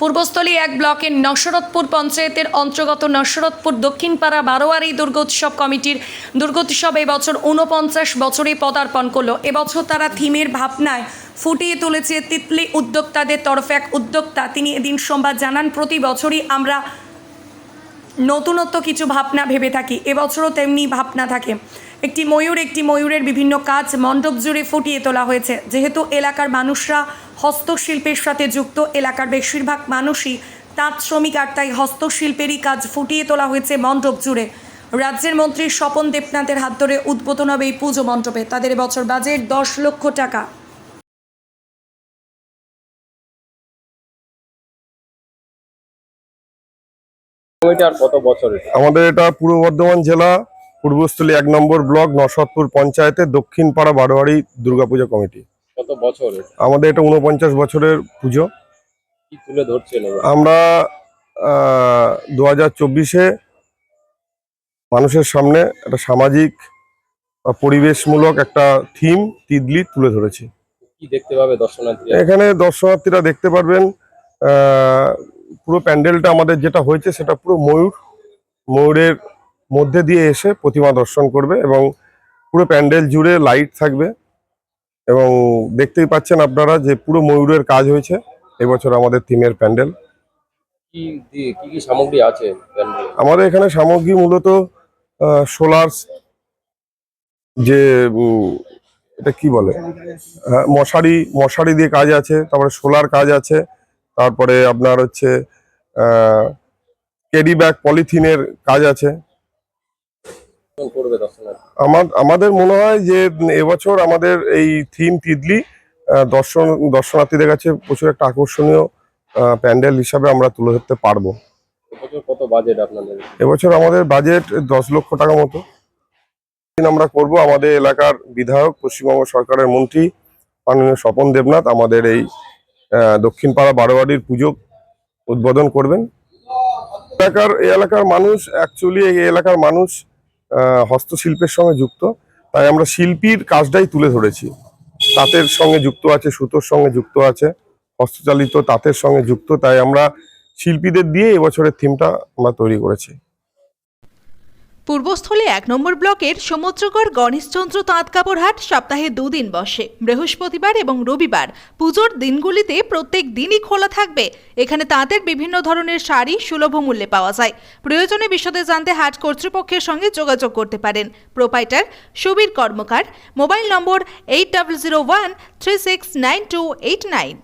পূর্বস্থলী এক ব্লকের নসরতপুর পঞ্চায়েতের অন্তর্গত নসরতপুর দক্ষিণপাড়া বারোয়ারি দুর্গোৎসব কমিটির দুর্গোৎসব এবছর ঊনপঞ্চাশ বছরে পদার্পণ করল। এবছর তারা থিমের ভাবনায় ফুটিয়ে তুলেছে তিতলি উদ্যোক্তাদের তরফে এক উদ্যোক্তা। তিনি এদিন সোমবার জানান, প্রতি বছরই আমরা নতুনত্ব কিছু ভাবনা ভেবে থাকি। এবছরও তেমনি ভাবনা থাকে। একটি ময়ূর একটি ময়ূরের বিভিন্ন কাজ মণ্ডপ জুড়ে ফুটিয়ে তোলা হয়েছে। যেহেতু এলাকার মানুষরা হস্তশিল্পের সাথে যুক্ত এলাকার বেশিরভাগ মানুষই তাঁত শ্রমিক আর তাই হস্তশিল্পেরই কাজ ফুটিয়ে তোলা হয়েছে মণ্ডপ জুড়ে। রাজ্যের মন্ত্রী স্বপন দেবনাথের হাত ধরে উদ্বোধন হবে এই পুজো মণ্ডপে। তাদের বছর বাজেট দশ লক্ষ টাকা। কমিটি আর কত বছর এটা আমাদের এটা পূর্ব বর্ধমান জেলা। পূর্বস্থলী এক নম্বর ব্লক নসদপুর পঞ্চায়েতের দক্ষিণ পাড়া বারোয়ারি দুর্গাপূজা কমিটি। কত বছর আমাদের এটা উনপঞ্চাশ বছরের পুজো। কি তুলে ধরছেন আমরা দু হাজার চব্বিশে মানুষের সামনে একটা সামাজিক পরিবেশমূলক একটা থিম তিদলি তুলে ধরেছি। কি দেখতে পাবে দর্শনার্থী এখানে দর্শনার্থীরা দেখতে পারবেন পুরো প্যান্ডেলটা আমাদের যেটা হয়েছে সেটা পুরো ময়ূর ময়ূরের মধ্যে দিয়ে এসে প্রতিমা দর্শন করবে এবং পুরো প্যান্ডেল জুড়ে লাইট থাকবে। এবং দেখতেই পাচ্ছেন আপনারা যে পুরো ময়ূরের কাজ হয়েছে এবছর আমাদের থিমের প্যান্ডেল। সামগ্রী আছে আমাদের এখানে সামগ্রী মূলত সোলার যে এটা কি বলে? মশারি মশারি দিয়ে কাজ আছে তারপরে সোলার কাজ আছে তারপরে আপনার হচ্ছে ক্যারি ব্যাগ পলিথিনের কাজ আছে। আমার আমাদের মনে হয় যে এবছর আমাদের এই থিম তিদলি দর্শন দর্শনার্থীদের কাছে প্রচুর একটা আকর্ষণীয় প্যান্ডেল হিসাবে আমরা তুলে ধরতে পারব। এবছর কত বাজেট আপনাদের? এবছর আমাদের বাজেট দশ লক্ষ টাকা মতো। দিন আমরা করব আমাদের এলাকার বিধায়ক পশ্চিমবঙ্গ সরকারের মন্ত্রী মাননীয় স্বপন দেবনাথ আমাদের এই দক্ষিণপাড়া বারোয়ারির পুজো উদ্বোধন করবেন। এলাকার এলাকার মানুষ অ্যাকচুয়ালি এই এলাকার মানুষ হস্তশিল্পের সঙ্গে যুক্ত। তাই আমরা শিল্পীর কাজটাই তুলে ধরেছি। তাঁতের সঙ্গে যুক্ত আছে, সুতোর সঙ্গে যুক্ত আছে, হস্তচালিত তাঁতের সঙ্গে যুক্ত। তাই আমরা শিল্পীদের দিয়ে এবছরের থিমটা আমরা তৈরি করেছি। পূর্বস্থলী এক নম্বর ব্লকের সমুদ্রগড় গণেশচন্দ্র তাঁত হাট সপ্তাহে দুদিন বসে। বৃহস্পতিবার এবং রবিবার পুজোর দিনগুলিতে প্রত্যেক দিনই খোলা থাকবে। এখানে তাঁতের বিভিন্ন ধরনের শাড়ি সুলভ মূল্যে পাওয়া যায়। প্রয়োজনে বিশদে জানতে হাট কর্তৃপক্ষের সঙ্গে যোগাযোগ করতে পারেন। Proprietor Subir Karmakar, mobile number eight double zero one three six nine two eight nine